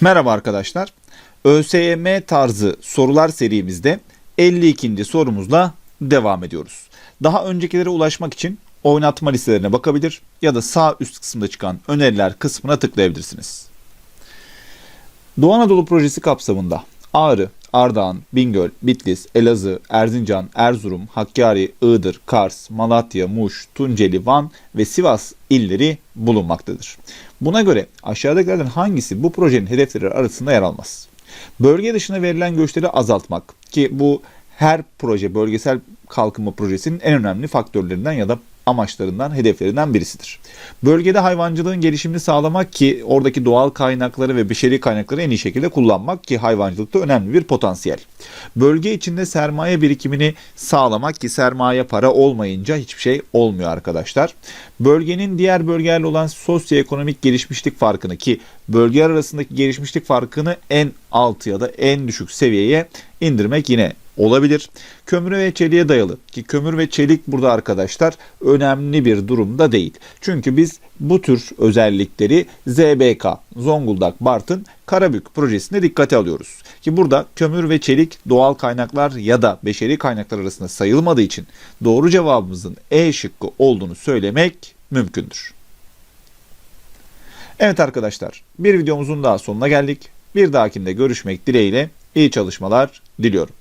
Merhaba arkadaşlar. ÖSYM tarzı sorular serimizde 52. sorumuzla devam ediyoruz. Daha öncekilere ulaşmak için oynatma listelerine bakabilir ya da sağ üst kısımda çıkan öneriler kısmına tıklayabilirsiniz. Doğu Anadolu projesi kapsamında Ağrı, Ardahan, Bingöl, Bitlis, Elazığ, Erzincan, Erzurum, Hakkari, Iğdır, Kars, Malatya, Muş, Tunceli, Van ve Sivas illeri bulunmaktadır. Buna göre aşağıdakilerden hangisi bu projenin hedefleri arasında yer almaz? Bölge dışına verilen göçleri azaltmak ki bu her proje bölgesel kalkınma projesinin en önemli faktörlerinden ya da amaçlarından, hedeflerinden birisidir. Bölgede hayvancılığın gelişimini sağlamak ki oradaki doğal kaynakları ve beşeri kaynakları en iyi şekilde kullanmak ki hayvancılıkta önemli bir potansiyel. Bölge içinde sermaye birikimini sağlamak ki sermaye para olmayınca hiçbir şey olmuyor arkadaşlar. Bölgenin diğer bölgelerle olan sosyoekonomik gelişmişlik farkını ki bölgeler arasındaki gelişmişlik farkını en alt ya da en düşük seviyeye indirmek yine olabilir. Kömüre ve çeliğe dayalı ki kömür ve çelik burada arkadaşlar önemli bir durumda değil. Çünkü biz bu tür özellikleri ZBK Zonguldak Bartın Karabük projesinde dikkate alıyoruz. Ki burada kömür ve çelik doğal kaynaklar ya da beşeri kaynaklar arasında sayılmadığı için doğru cevabımızın E şıkkı olduğunu söylemek mümkündür. Evet arkadaşlar bir videomuzun daha sonuna geldik. Bir dahakinde görüşmek dileğiyle iyi çalışmalar diliyorum.